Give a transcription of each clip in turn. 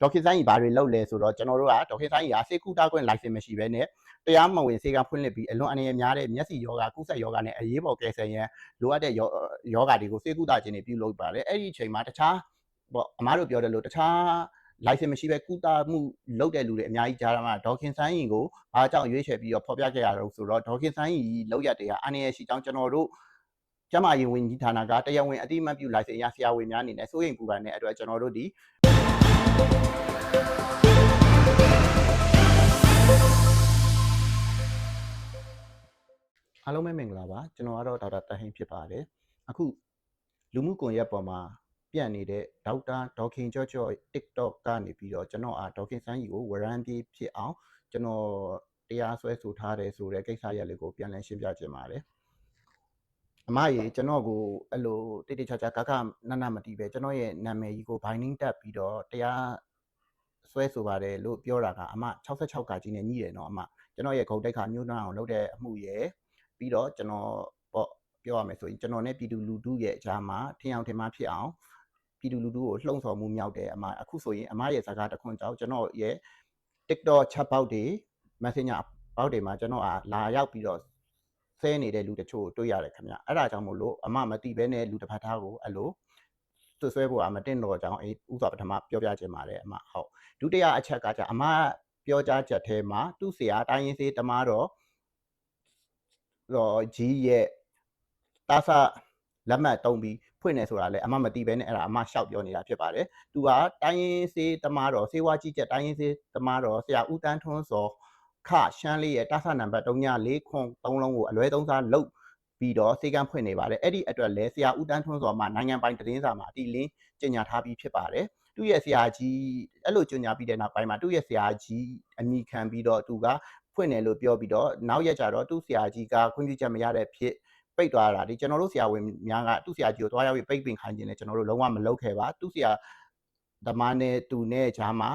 ဒေါက်ခင်ဆိုင်ကြီးဘာတွေလုပ်လဲဆိုတော့ကျွန်တော်တို့ကဒေါက်ခင်ဆိုင်ကြီးကစေကူတာခွင့် license မရှိဘဲနဲ့တရားမဝင်စေကဖွင့်လှစ်ပြီးအလွန်အနေရများတဲ့မျက်စိယောဂကုသယောဂနဲ့အရေးပေါ်ကယ်ဆယ်ရန်လိုအပ်တဲ့ယောယောဂတွေကိုစေကူတာခြင်းတွေပြုလုပ်ပါတယ်အဲ့ဒီအချိန်မှာတခြားပေါ့အမားတို့ပြောတယ်လို့တခြား license မရှိပဲကုသမှုလုပ်တဲ့လူတွေအများကြီးကြားရမှာဒေါခင်ဆိုင်ရင်ကိုဘာကြောင့်ရွေးချယ်ပြီးတော့ဖော်ပြခဲ့ရတော့ဆိုတော့ဒေါခင်ဆိုင်ရင်လောက်ရတဲ့ဟာအနေရရှိကြောင်းကျွန်တော်တို့ကျမရင်ဝင်ကြီးဌာနကတရားဝင်အတိအမှတ်ပြု license အရဆရာဝန်များအနေနဲ့စိုးရိမ်ပူပန်တဲ့အတွက်ကျွန်တော်တို့ဒီ အားလုံးပဲမင်္ဂလာပါကျွန်တော်ကတော့ဒေါက်တာတဟိန်ဖြစ်ပါတယ်အခုလူမှုကွန်ရက်ပေါ်မှာပြန့်နေတဲ့ဒေါက်တာဒေါခင်ကျော်ကျော် TikTok ကနေပြီးတော့ကျွန်တော်အားဒေါခင်စန်းကြီးကိုဝရမ်းပြေးဖြစ်အောင်ကျွန်တော်တရားစွဲဆိုထားတယ်ဆိုတဲ့ကိစ္စရပ်လေးကိုပြန်လည်ရှင်းပြခြင်းပါတယ်အမရေကျွန်တော်ကိုအဲ့လိုတိတိကျကျကကနနမတီးပဲကျွန်တော်ရဲ့နာမည်ကြီးကို binding တက်ပြီးတော့တရား ဆွဲဆိုပါတယ်လို့ပြောတာကအမ66ကကြီးနဲ့ညှိတယ်နော်အမကျွန်တော်ရဲ့ဂုတ်တိတ်ခါမျိုးနှောင်းအောင်လုပ်တဲ့အမှုရဲ့ပြီးတော့ကျွန်တော်ပေါ့ပြောရမယ်ဆိုရင်ကျွန်တော်နဲ့ပြည်သူလူထုရဲ့အကြားမှာထင်အောင်ထင်မှားဖြစ်အောင်ပြည်သူလူထုကိုလှုံ့ဆော်မှုမြောက်တယ်အမအခုဆိုရင်အမရဲ့စကားတစ်ခွန်းကြောင့်ကျွန်တော်ရဲ့ TikTok chat box တွေ Messenger box တွေမှာကျွန်တော်အာလာရောက်ပြီးတော့ဆဲနေတဲ့လူတချို့တွေ့ရတယ်ခင်ဗျအဲ့ဒါကြောင့်မို့လို့အမမတိဘဲနဲ့လူတစ်ဖက်သားကိုအဲ့လို သွဆွဲဖို့အမတင်တော့ကြောင်းအေးဥစွာပထမပြောပြခြင်းပါတယ်အမဟုတ်ဒုတိယအချက်ကကြအမပြောကြားချက်ထဲမှာသူ့ဆရာတိုင်းရင်းစေးတမားတော့တော့ကြီးရဲ့တာဆလက်မှတ်တုံးပြီးဖွင့်နေဆိုတာလဲအမမတိပဲနဲ့အဲ့ဒါအမရှောက်ပြောနေတာဖြစ်ပါတယ်။သူကတိုင်းရင်းစေးတမားတော်စေဝါကြီးချက်တိုင်းရင်းစေးတမားတော်ဆရာဦးတန်းထွန်းစောခရှမ်းလေးရဲ့တာဆနံပါတ်394ခွန်3လုံးကိုအလွဲသုံးစားလုပ် ပြီးတော့စေကန်းဖွင့်နေပါတယ်အဲ့ဒီအတွက်လဲဆရာဦးတန်းထွန်းစောမှာနိုင်ငံပိုင်သတင်းစာမှာအတီလင်းကြေညာထားပြီးဖြစ်ပါတယ်သူ့ရဲ့ဆရာကြီးအဲ့လိုကြေညာပြီးတဲ့နောက်ပိုင်းမှာသူ့ရဲ့ဆရာကြီးအမိခံပြီးတော့သူကဖွင့်တယ်လို့ပြောပြီးတော့နောက်ရက်ကျတော့သူ့ဆရာကြီးကခွင့်ပြုချက်မရတဲ့ဖြစ်ပိတ်သွားတာဒီကျွန်တော်တို့ဆရာဝန်များကသူ့ဆရာကြီးကိုတွားရောက်ပြီးပိတ်ပင်ခိုင်းခြင်းနဲ့ကျွန်တော်တို့လုံးဝမလုပ်ခဲ့ပါသူ့ဆရာဓမ္မနဲ့သူနဲ့ဂျာမှာ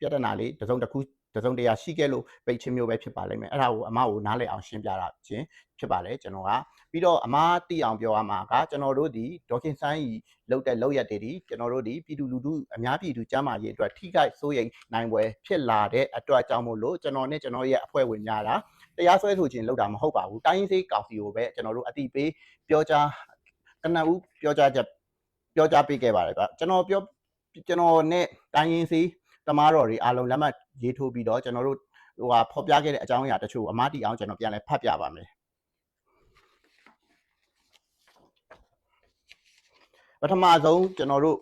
ပြဿနာလေးတစ်စုံတစ်ခု တစုံတရာရှိခဲ့လို့ပိတ်ချင်းမျိုးပဲဖြစ်ပါလိမ့်မယ်အဲ့ဒါကိုအမကိုနားလည်အောင်ရှင်းပြတာချင်းဖြစ်ပါလေကျွန်တော်ကပြီးတော့အမတိအောင်ပြောရမှာကကျွန်တော်တို့ဒီဒေါခင်ဆိုင်ကြီးလောက်တဲ့လောက်ရက်တွေဒီကျွန်တော်တို့ဒီပြည်သူလူထုအများပြည်သူကျန်းမာရေးအတွက်ထိခိုက်စိုးရိမ်နိုင်ပွဲဖြစ်လာတဲ့အတွက်ကြောင့်မို့လို့ကျွန်တော်နဲ့ကျွန်တော်ရဲ့အဖွဲ့ဝင်များတာတရားစွဲဆိုခြင်းလောက်တာမဟုတ်ပါဘူးတိုင်းရင်းစေးကောင်စီကိုပဲကျွန်တော်တို့အတိပေးပြောကြားကနဦးပြောကြားချက်ပြောကြားပေးခဲ့ပါတယ်ကကျွန်တော်ပြောကျွန်တော်နဲ့တိုင်းရင်းစေး တမားတော်တွေအားလုံးလက်မှတ်ရေးထိုးပြီးတော့ကျွန်တော်တို့ဟိုဟာဖော်ပြခဲ့တဲ့အကြောင်းအရာတချို့အမတီအောင်ကျွန်တော်ပြန်လဲဖတ်ပြပါမယ်ပထမဆုံးကျွန်တော်တို့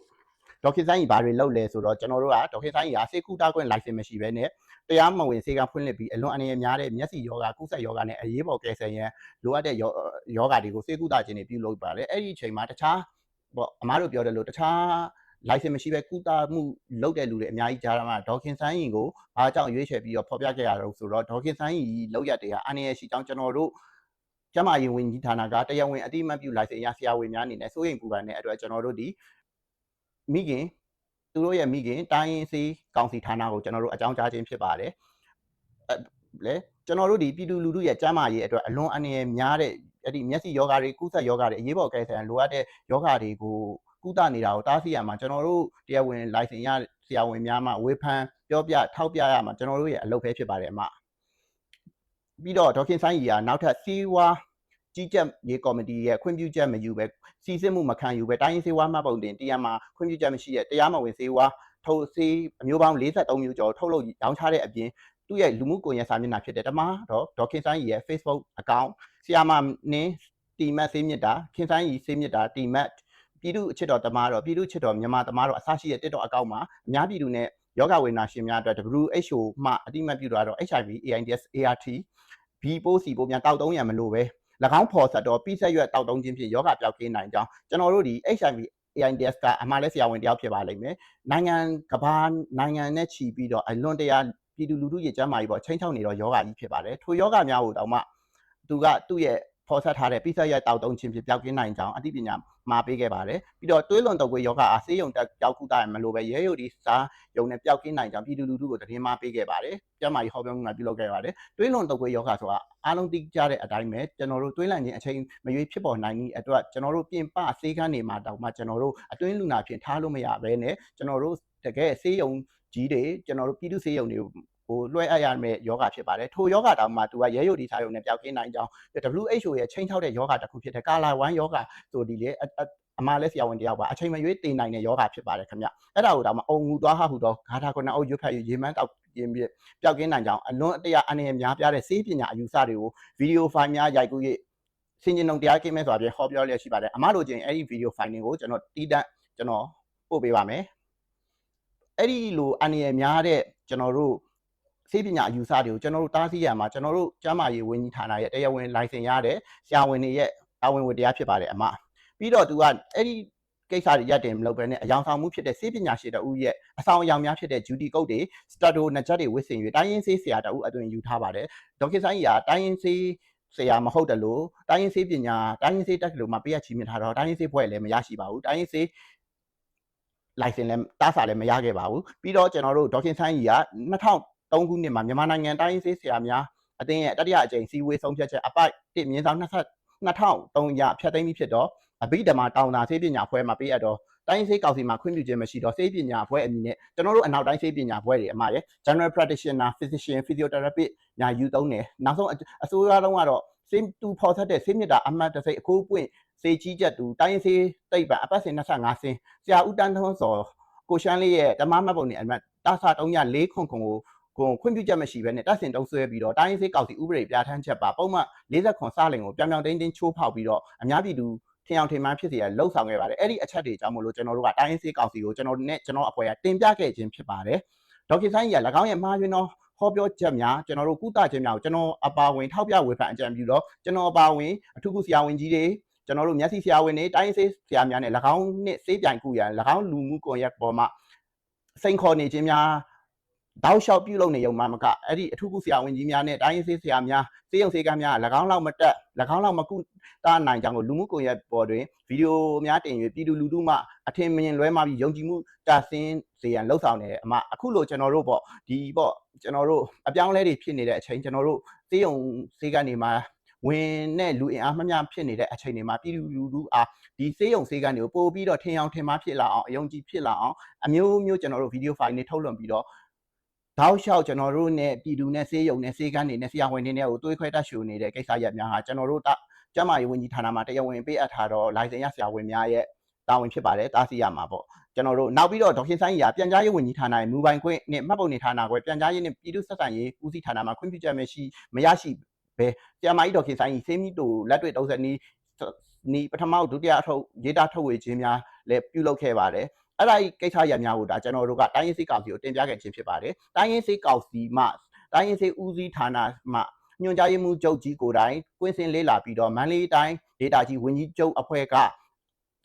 ဒေါက်ခင်ဆိုင်ကြီးဘာတွေလုပ်လဲဆိုတော့ကျွန်တော်တို့ကဒေါက်ခင်ဆိုင်ကြီးကစေကူတာခွင့် license မရှိဘဲနဲ့တရားမဝင်စေကဖွင့်လှစ်ပြီးအလွန်အနေရများတဲ့မျက်စိယောဂကုသယောဂနဲ့အရေးပေါ်ကယ်ဆယ်ရန်လိုအပ်တဲ့ယောဂတွေကိုစေကူတာခြင်းတွေပြုလုပ်ပါတယ်အဲ့ဒီအချိန်မှာတခြားပေါ့အမားတို့ပြောတယ်လို့တခြား license မရှိပဲကုသမှုလုပ်တဲ့လူတွေအများကြီးကြားရမှာဒေါခင်ဆိုင်ရင်ကိုဘာကြောင့်ရွေးချယ်ပြီးတော့ဖော်ပြခဲ့ရတော့ဆိုတော့ဒေါခင်ဆိုင်ရင်လောက်ရတဲ့ဟာအနေရရှိကြောင်းကျွန်တော်တို့ကျမရင်ဝင်ကြီးဌာနကတရားဝင်အတိအမှတ်ပြု license အရဆရာဝန်များအနေနဲ့စိုးရိမ်ပူပန်တဲ့အတွက်ကျွန်တော်တို့ဒီမိခင်သူတို့ရဲ့မိခင်တိုင်းရင်းစေးကောင်စီဌာနကိုကျွန်တော်တို့အကြောင်းကြားခြင်းဖြစ်ပါတယ်လေကျွန်တော်တို့ဒီပြည်သူလူထုရဲ့ကျန်းမာရေးအတွက်အလွန်အနေရများတဲ့အဲ့ဒီမျက်စိယောဂါတွေကုသယောဂါတွေအရေးပေါ်ကယ်ဆယ်လိုအပ်တဲ့ယောဂါတွေကို ကုသနေတာကိုတားဆီးရမှာကျွန်တော်တို့တရားဝင် license ရဆရာဝန်များမှဝေဖန်ပြောပြထောက်ပြရမှာကျွန်တော်တို့ရဲ့အလုပ်ပဲဖြစ်ပါတယ်အမပြီးတော့ဒေါခင်ဆိုင်ကြီးကနောက်ထပ်စီဝါကြီးကြပ်ရေးကော်မတီရဲ့ခွင့်ပြုချက်မယူပဲစီစစ်မှုမခံယူပဲတိုင်းရင်းစေဝါမှပုံတင်တရားမှာခွင့်ပြုချက်မရှိတဲ့တရားမဝင်စေဝါထုတ်စေးအမျိုးပေါင်း43မျိုးကျော်ထုတ်လုပ်ရောင်းချတဲ့အပြင်သူ့ရဲ့လူမှုကွန်ရက်စာမျက်နှာဖြစ်တဲ့တမတော့ဒေါခင်ဆိုင်ကြီးရဲ့ Facebook account ဆီယာမနင်းတီမတ်စေးမြစ်တာခင်ဆိုင်ကြီးစေးမြစ်တာတီမတ် ပြည်သူအချစ်တော်တမားတော်ပြည်သူချစ်တော်မြန်မာတမားတော်အစရှိတဲ့ TikTok အကောင့်မှာအများပြည်သူနဲ့ယောဂဝေနာရှင်များအတွက် WHO မှအတိမတ်ပြုထားတော့ HIV AIDS ART B ပိုးစီပိုးများတောက်သုံးရံမလို့ပဲ၎င်းဖော်ဆက်တော့ပြီးဆက်ရွက်တောက်သုံးခြင်းဖြင့်ယောဂပျောက်ကင်းနိုင်ကြောင်းကျွန်တော်တို့ဒီ HIV AIDS ကအမှားလဲဆရာဝန်တယောက်ဖြစ်ပါလိမ့်မယ်နိုင်ငံကဘာနိုင်ငံနဲ့ချီပြီးတော့အလွန်တရာပြည်သူလူထုရဲ့ကျန်းမာရေးပေါ်ချိန်ချောက်နေတော့ယောဂကြီးဖြစ်ပါတယ်ထိုယောဂများကိုတောင်မှသူကသူ့ရဲ့ ဖော်ဆက်ထားတဲ့ပိဆက်ရက်တောက်တုံးခြင်းဖြင့်ပျောက်ကင်းနိုင်ကြောင်းအသိပညာမှာပေးခဲ့ပါတယ်ပြီးတော့တွေးလွန်တုပ်ကွေးယောဂအားဆေးရုံတက်ပျောက်ခုတာမလို့ပဲရဲရုပ်ဒီစားရုံနဲ့ပျောက်ကင်းနိုင်ကြောင်းပြည်သူလူထုကိုသတင်းမှာပေးခဲ့ပါတယ်ကျန်းမာရေးဟောပြောမှုမှာပြုလုပ်ခဲ့ပါတယ်တွေးလွန်တုပ်ကွေးယောဂဆိုတာအားလုံးသိကြတဲ့အတိုင်းပဲကျွန်တော်တို့တွေးလန့်ခြင်းအချိန်မရွေးဖြစ်ပေါ်နိုင်သည့်အတွက်ကျွန်တော်တို့ပြင်ပဆေးခန်းတွေမှာတောင်မှကျွန်တော်တို့အတွင်းလူနာဖြင့်ထားလို့မရဘဲနဲ့ကျွန်တော်တို့တကယ်ဆေးရုံကြီးတွေကျွန်တော်တို့ပြည်သူစေယုံတွေကို ဟိုလွှဲအပ်ရမယ့်ယောဂဖြစ်ပါတယ်ထိုယောဂတောင်မှသူကရဲယုတ်ဒီစာယုံနဲ့ပျောက်ကင်းနိုင်ကြောင်း WHO ရဲ့ချိန်ထောက်တဲ့ယောဂတစ်ခုဖြစ်တဲ့ကာလာ1ယောဂဆိုဒီလေအအအမလဲဆရာဝန်တယောက်ပါအချိန်မရွေးတင်နိုင်တဲ့ယောဂဖြစ်ပါတယ်ခင်ဗျအဲ့ဒါကိုတော့မအုံငူသွားဟဟူတော့ဂါထာခုနအုပ်ရွတ်ဖတ်ရေမန်းတောက်ပြင်းပြပျောက်ကင်းနိုင်ကြောင်းအလွန်အတရာအနေနဲ့များပြားတဲ့စေးပညာအယူဆတွေကိုဗီဒီယိုဖိုင်များရိုက်ကူး၍စင်ကျင်ုံတရားကင်းမဲ့ဆိုတာပြင်ဟောပြောလျက်ရှိပါတယ်အမတို့ချင်းအဲ့ဒီဗီဒီယိုဖိုင်တွေကိုကျွန်တော်တီးတန့်ကျွန်တော်ပို့ပေးပါမယ်အဲ့ဒီလိုအနေနဲ့များတဲ့ကျွန်တော်တို့ စေပညာအယူဆတွေကိုကျွန်တော်တို့တားဆီးရမှာကျွန်တော်တို့ကျမ်းမာရေးဝန်ကြီးဌာနရဲ့တရားဝင်လိုင်စင်ရတဲ့ဆရာဝန်တွေရဲ့တာဝန်ဝတ္တရားဖြစ်ပါတယ်အမပြီးတော့သူကအဲ့ဒီကိစ္စတွေရက်တင်မလုပ်ဘဲနဲ့အယောင်ဆောင်မှုဖြစ်တဲ့စေပညာရှင်တဦးရဲ့အဆောင်အယောင်များဖြစ်တဲ့ duty code တွေ stato နကြက်တွေဝစ်စင်၍တိုင်းရင်းစေးဆရာတဦးအသွင်ယူထားပါတယ်ဒေါက်တာဆိုင်ကြီးကတိုင်းရင်းစေးဆရာမဟုတ်တယ်လို့တိုင်းရင်းစေးပညာတိုင်းရင်းစေးတက်ကလို့မှပေးရချီမြင်ထားတော့တိုင်းရင်းစေးဘွဲ့လည်းမရရှိပါဘူးတိုင်းရင်းစေး license လည်းတားစာလည်းမရခဲ့ပါဘူးပြီးတော့ကျွန်တော်တို့ဒေါခင်ဆိုင်ကြီးက 2003ခုနှစ်မှာမြန်မာနိုင်ငံတိုင်းရင်းစေးဆရာများအသင်းရဲ့တတိယအကြိမ်စီဝေးဆုံးဖြတ်ချက်အပိုက်1မြင်းဆောင်20 2003ရဖြတ်သိမ်းပြီးဖြစ်တော့အဘိဓမ္မာတောင်သာစေးပညာဖွဲမှာပေးအပ်တော့တိုင်းစေးကောက်စီမှာခွင့်ပြုခြင်းမရှိတော့စေးပညာဖွဲအမည်နဲ့ကျွန်တော်တို့အနောက်တိုင်းစေးပညာဖွဲတွေအမှားရဲ့ general practitioner physician physiotherapist ညာယူသုံးတယ်နောက်ဆုံးအစိုးရလုံးကတော့စေးတူဖော်ဆက်တဲ့စေးမြစ်တာအမှတ်တစိတ်အကိုးပွင့်စေးကြီးချက်တူတိုင်းစေးတိတ်ပံအပတ်စဉ်25ဆင်းဆရာဦးတန်းထွန်းစော်ကိုရှမ်းလေးရဲ့ဓမ္မမှတ်ပုံနဲ့အမှတ်တာစာ304ခွန်ခွန်ကို ကိုခွင့်ပြုချက်မရှိဘဲနဲ့တပ်စင်တုံးဆွဲပြီးတော့တိုင်းစေးကောက်စီဥပဒေပြဋ္ဌာန်းချက်ပါပုံမှန်40ခွန်စလင်ကိုပြောင်ပြောင်တင်းတင်းချိုးဖောက်ပြီးတော့အများပြည်သူထင်အောင်ထင်မှန်းဖြစ်စီရလှုပ်ဆောင်ခဲ့ပါတယ်အဲ့ဒီအချက်တွေကြောင့်မို့လို့ကျွန်တော်တို့ကတိုင်းစေးကောက်စီကိုကျွန်တော်နဲ့ကျွန်တော်အဖွဲ့ကတင်ပြခဲ့ခြင်းဖြစ်ပါတယ်ဒေါက်တာဆိုင်ကြီးက၎င်းရဲ့မှားယွင်းသောဟောပြောချက်များကျွန်တော်တို့ကုသခြင်းများကိုကျွန်တော်အပါဝင်ထောက်ပြဝေဖန်အကြံပြုတော့ကျွန်တော်အပါဝင်အထူးကုဆရာဝန်ကြီးတွေကျွန်တော်တို့မျက်စိဆရာဝန်တွေတိုင်းစေးဆရာများနဲ့၎င်းနဲ့စေးပြိုင်ကူရန်၎င်းလူမှုကွန်ရက်ပေါ်မှာစိန်ခေါ်နေခြင်းများ တောက်လျှောက်ပြုလုပ်နေရုံမှမကအဲ့ဒီအထူးကုဆရာဝန်ကြီးများနဲ့တိုင်းစေးဆရာများစေးရုံစေးကမ်းများ၎င်းလောက်မတက်၎င်းလောက်မကုတာနိုင်ကြောင်းကိုလူမှုကွန်ရက်ပေါ်တွင်ဗီဒီယိုများတင်၍ပြည်သူလူထုမှအထင်မြင်လွဲမှာပြီးယုံကြည်မှုတာဆင်းစေရန်လှုံ့ဆော်နေတယ်အမအခုလိုကျွန်တော်တို့ပေါ့ဒီပေါ့ကျွန်တော်တို့အပြောင်းလဲတွေဖြစ်နေတဲ့အချိန်ကျွန်တော်တို့စေးရုံစေးကနေမှာဝင်နဲ့လူအင်အားမမျှဖြစ်နေတဲ့အချိန်တွေမှာပြည်သူလူထုအားဒီစေးရုံစေးကနေကိုပို့ပြီးတော့ထင်အောင်ထင်မှားဖြစ်လာအောင်အယုံကြည်ဖြစ်လာအောင်အမျိုးမျိုးကျွန်တော်တို့ဗီဒီယိုဖိုင်တွေထုတ်လွှင့်ပြီးတော့ တောက်လျှောက်ကျွန်တော်တို့နဲ့ပြည်သူနဲ့စေးရုံနဲ့စေးကန်းတွေနဲ့ဆရာဝန်တွေနဲ့ကိုတွေးခွဲတတ်ရှူနေတဲ့ကိစ္စရပ်များဟာကျွန်တော်တို့ကျမရေးဝန်ကြီးဌာနမှာတရားဝင်ပေးအပ်ထားတော့လိုင်စင်ရဆရာဝန်များရဲ့တာဝန်ဖြစ်ပါတယ်တားဆီးရမှာပေါ့ကျွန်တော်တို့နောက်ပြီးတော့ဒေါက်ခင်ဆိုင်ကြီးကပြန်ကြားရေးဝန်ကြီးဌာနရဲ့မူပိုင်ခွင့်နဲ့မှတ်ပုံနေဌာနကွယ်ပြန်ကြားရေးနဲ့ပြည်သူ့ဆက်ဆံရေးဦးစီးဌာနမှာခွင့်ပြုချက်မရှိမရရှိပဲဆရာမကြီးဒေါက်ခင်ဆိုင်ကြီးစေးမီတိုလက်တွေ့30နီးနီးပထမဒုတိယအထုပ်ရေးတာထုတ်ဝေခြင်းများလည်းပြုလုပ်ခဲ့ပါတယ် အဲ့ဒါကိစ္စရများကိုဒါကျွန်တော်တို့ကတိုင်းရင်းစေးကောင်စီကိုတင်ပြခဲ့ခြင်းဖြစ်ပါတယ်တိုင်းရင်းစေးကောင်စီမှတိုင်းရင်းစေးဦးစီးဌာနမှညွှန်ကြားရေးမှူးချုပ်ကြီးကိုယ်တိုင်ကွင်းစင်လေးလာပြီးတော့မန္တလေးတိုင်းဒေတာကြီးဝန်ကြီးချုပ်အဖွဲ့က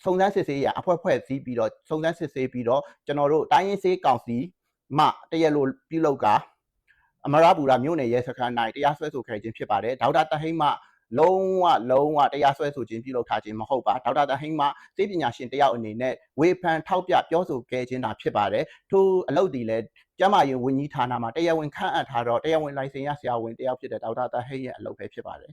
စုံစမ်းစစ်ဆေးရအဖွဲ့ဖွဲ့စည်းပြီးတော့စုံစမ်းစစ်ဆေးပြီးတော့ကျွန်တော်တို့တိုင်းရင်းစေးကောင်စီမှတရက်လိုပြုလုပ်ကအမရပူရမြို့နယ်ရဲစခန်း၌တရားစွဲဆိုခဲ့ခြင်းဖြစ်ပါတယ်ဒေါက်တာတဟိမ လုံးဝလုံးဝတရားစွဲဆိုခြင်းပြုလုပ်ထားခြင်းမဟုတ်ပါဒေါက်တာတဟိမစေပညာရှင်တယောက်အနေနဲ့ဝေဖန်ထောက်ပြပြောဆိုခဲ့ခြင်းသာဖြစ်ပါတယ်ထို့အလုပ်ဒီလဲကျမရင်ဝန်ကြီးဌာနမှာတရားဝင်ခန့်အပ်ထားတော့တရားဝင်လိုင်စင်ရဆရာဝန်တယောက်ဖြစ်တဲ့ဒေါက်တာတဟိရဲ့အလုပ်ပဲဖြစ်ပါတယ်